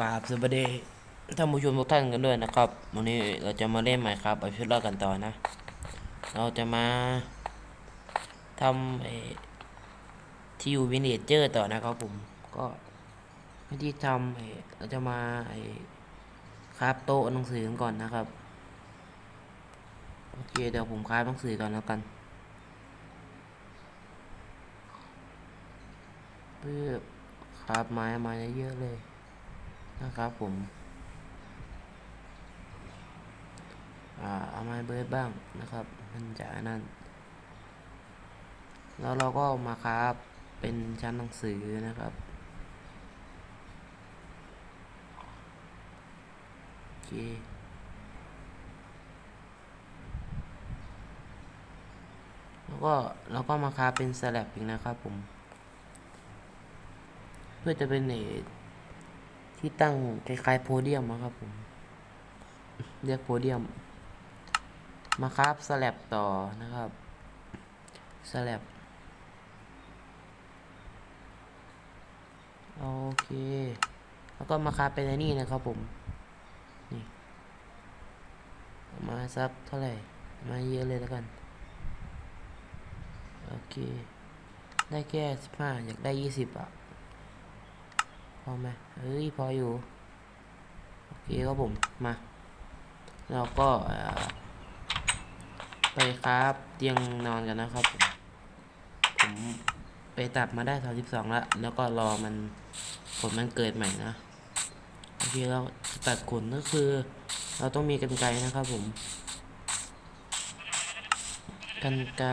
กราบสวัสดีท่านผู้ชมทุกท่านกันด้วยนะครับ วันนี้เราจะมาเล่นใหม่ครับไปพิลเลอร์กันต่อนะ เราจะมาทำไอที่อยู่วินเนเจอร์ต่อนะครับผมก็วิธีทำไอเราจะมาไอคราฟโต๊ะหนังสือกันก่อนนะครับโอเคเดี๋ยวผมคราฟหนังสือก่อนแล้วกันเพื่อคราฟไม้มาเยอะๆเลย นะครับผมอาเอาไม้เบิร์ดบ้างนะครับ มันจะนั่น แล้วเราก็มาครับเป็นชั้นหนังสือนะครับ โอเคแล้วก็เราก็มาคราฟเป็นสลับอีกนะครับผม เพื่อจะเป็นเอ ที่ตั้งคล้ายๆโพเดียมนะครับผม เรียกโพเดียม มาครับสลับต่อนะครับสลับโอเค แล้วก็มาครับเป็นอันนี้นะครับผม นี่ มาสักเท่าไหร่ มาเยอะเลยแล้วกัน โอเค ได้แค่สิบห้าอยากได้ยี่สิบอะ พอไหมเฮ้ยพออยู่โอเคครับผมมาเราก็ไปครับเตียงนอนกันนะครับ ผมผมไปตัดมาได้32แล้วแล้วก็รอมันผลมันเกิดใหม่นะโอเคเราตัดขนก็คือ เราต้องมีกันไกนะครับผมกันไก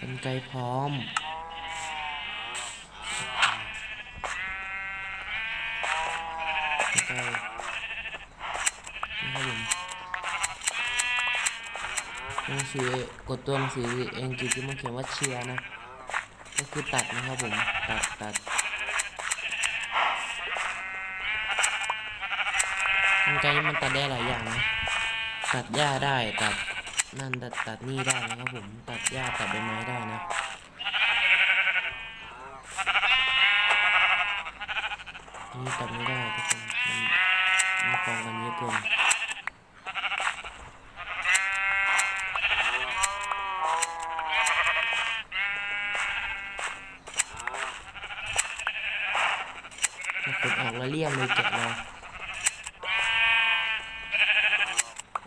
กันไกพร้อม สือกดตัวหนังสือเองกิที่มันเขียนว่าเชียร์นะ ก็คือตัดนะครับผม ตัดตัดมันไกลมันตัดได้หลายอย่างนะ ตัดหญ้าได้ ตัดนั่นตัดตัดนี่ได้นะครับผม ตัดหญ้าตัดใบไม้ได้นะนี่ตัดไม่ได้ทุกคนมันมันกองกันเยอะเกินถ้ากดออกแลี่ยงเลยแกะเรา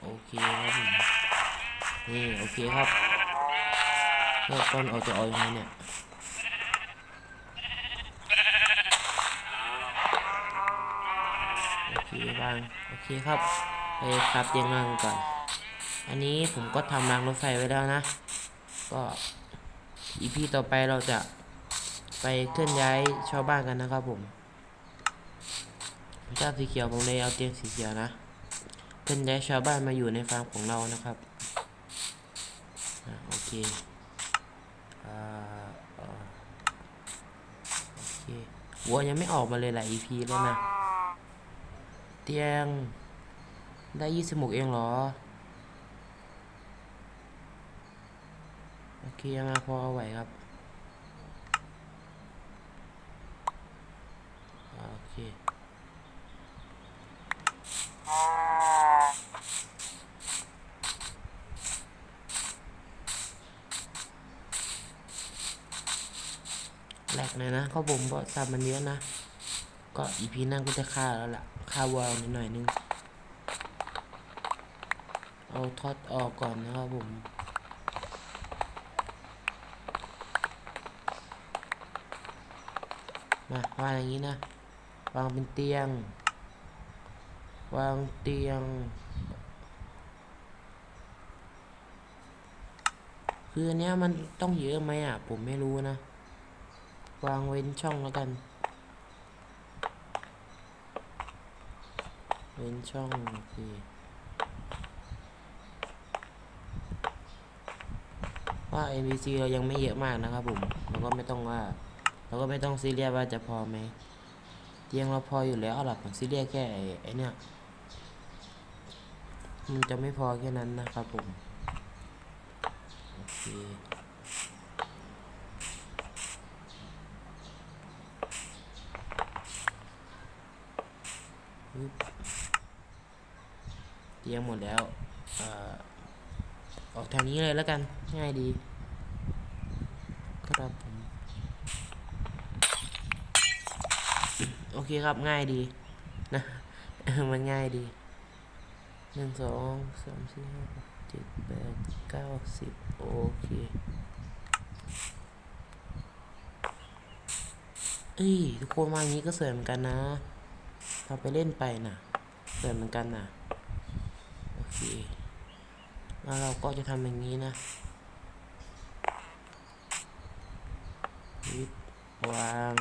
โอเคครับผมนี่โอเคครับเพื่อก้อนออกจะออยังไงเนี่ยโอเคบ้างโอเคครับไปครับเตียงนั่งก่อน อันนี้ผมก็ทำรางรถไฟไว้แล้วนะ ก็อีพีต่อไปเราจะไปเคลื่อนย้ายชาวบ้านกันนะครับผม ถ้าสีเขียวผมเลยเอาเตียงสีเขียวนะเคลื่อนย้ายชาวบ้านมาอยู่ในฟาร์มของเรานะครับอโอเคออโอเควัวยังไม่ออกมาเลยหลาย EP เลยนะ เตียงได้ยี่สิบหกเองเหรอ โอเคมาพอเอาไหวครับ โอเค แหลกเลยนะเขาผมเพราะซับมันเยอะนะ ก็อีพีนั่งก็จะฆ่าแล้วล่ะฆ่าวอลนิดหน่อยนึง เอาท็อตออกก่อนนะครับผมมา วางอย่างนี้นะ วางเป็นเตียง วางเตียง คืออันเนี้ยมันต้องเยอะไหมอะ ผมไม่รู้นะ วางเว้นช่องแล้วกัน เว้นช่องโอเคว่า NPC เรายังไม่เยอะมากนะครับผมเราก็ไม่ต้องว่าเราก็ไม่ต้องซีเรียสว่าจะพอไหมเตียงเราพออยู่แล้วหลักผมซีเรียสแค่ไอ้ไอ้เนี่ย มันจะไม่พอแค่นั้นนะครับผม โอเคเตรียมหมดแล้วอออกทางนี้เลยแล้วกัน ง่ายดี ครับผม โอเคครับง่ายดีนะ มันง่ายดี หนึ่งสองสามสี่ห้าเจ็ดแปดเก้าสิบโอเคเอ้ยทุกคนว่าอย่างนี้ก็สวยเหมือนกันนะทำไปเล่นไปนะสวยเหมือนกันนะโอเคแล้วเราก็จะทำอย่างนี้นะวิดวาง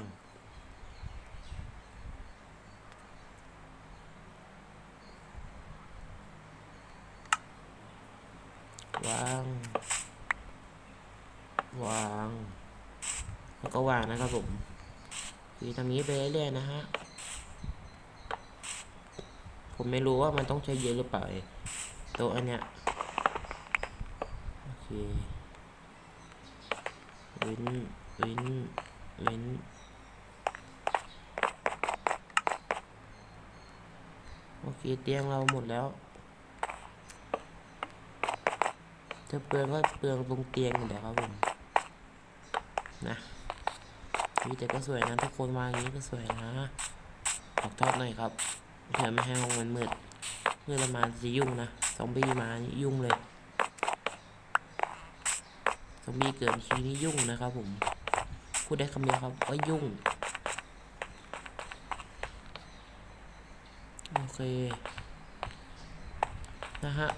วาง วาง แล้วก็วางนะครับผมคือทางนี้ไปเรื่อยๆนะฮะ ผมไม่รู้ว่ามันต้องใช้เยอะหรือเปล่าไอ้โต๊ะอันเนี้ย โอเคเว้นเว้นเว้นโอเคเตียงเราหมดแล้ว จะเปลืองก็เปลืองตรงเตียงเดี๋ยวครับผมนะนี่แต่ก็สวยนะทุกคนวาอย่างนี้ก็สวยนะออกทอดหน่อยครับเพื่อไม่ให้ห้องมันมืดมืดประมาณจะยุ่งนะซอมบี้มายุ่งเลยซอมบี้เกิดทีนี้ยุ่งนะครับผมพูดได้คำเดียวครับว่ายุ่งโอเคนะฮะ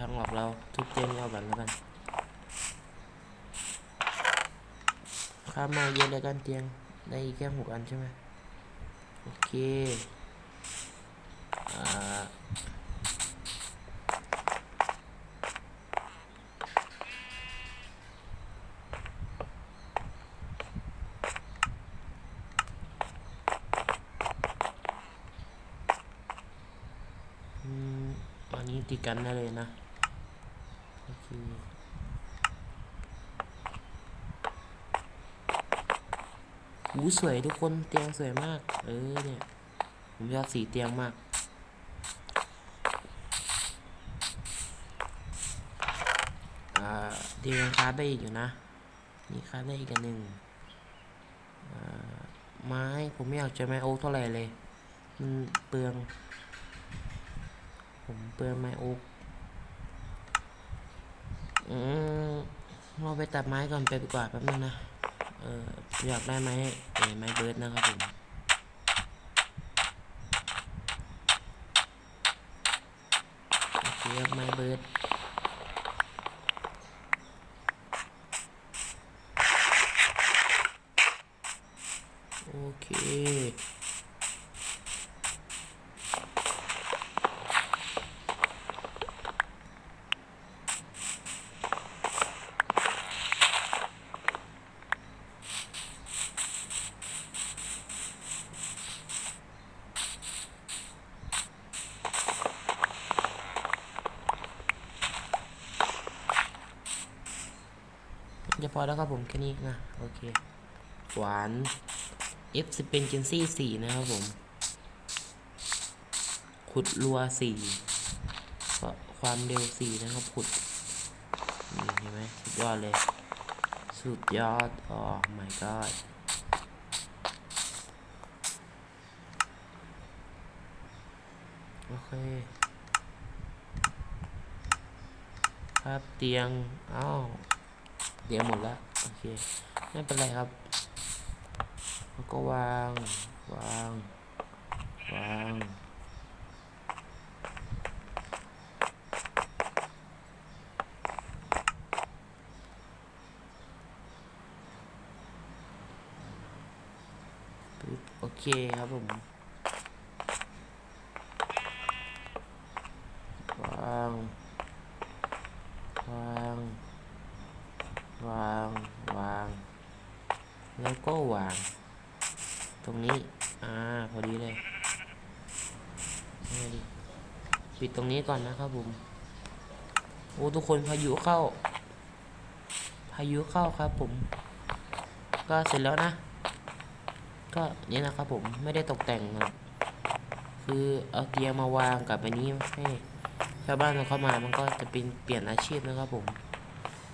ทางออกเราทุบเตียงเราแบบแล้วกันข้ามมาเยอะเลยกันเตียงได้แค่หกอันใช่ไหมโอเคอ่าอันนี้ติดกันได้เลยนะ หูสวยทุกคนเตียงสวยมาก เออเนี่ย ผมชอบสีเตียงมากอ่าเตียงยังคาได้อีกอยู่นะ นี่คาได้อีกอันหนึ่งอ่าไม้ผมไม่อยากจะไม้โอ๊กเท่าไหร่เลย มันเปลือง ผมเปลืองไม้โอ๊ก อืมเราไปตัดไม้ก่อนไปดีกว่าแป๊บนึงนะ เอออยากได้ไม้เอไม้เบิร์ดนะครับผมเคครับไม้เบิร์ดโอเค จะพอแล้วครับผมแค่นี้นะโอเคหวาน F สิเปนเจนซี่สี่นะครับผม ขุดรัวสี่ก็ความเร็วสี่นะครับขุดนี่เห็นไหมสุดยอดเลย สุดยอดอ๋อ my god โอเค ครับเตียง อ้าว เตียงหมดแล้วโอเคไม่เป็นไรครับแล้วก็วาง วาง วางโอเคครับผม วาง วาง วาง วาง แล้วก็วาง ตรงนี้ อ่า พอดีเลยเอาดิ ปิดตรงนี้ก่อนนะครับผมโอ้ทุกคนพายุเข้า พายุเข้าครับผม ก็เสร็จแล้วนะ ก็นี่นะครับผมไม่ได้ตกแต่งครับคือเอาเตียงมาวางกับอันนี้ให้ชาวบ้านเข้ามามันก็จะเป็นเปลี่ยนอาชีพนะครับผม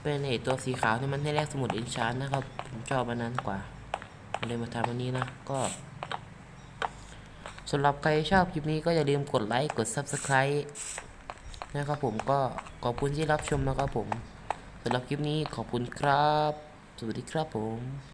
เป็นไอตัวสีขาวที่มันให้แลกสมุดอินชานนะครับ ผมชอบอันนั้นกว่าเลยมาทำอันนี้นะก็ สำหรับใครชอบคลิปนี้ก็อย่าลืมกดไลค์กด Subscribe นะครับผมก็ขอบคุณที่รับชมนะครับผมสำหรับคลิปนี้ขอบคุณครับ สวัสดีครับผม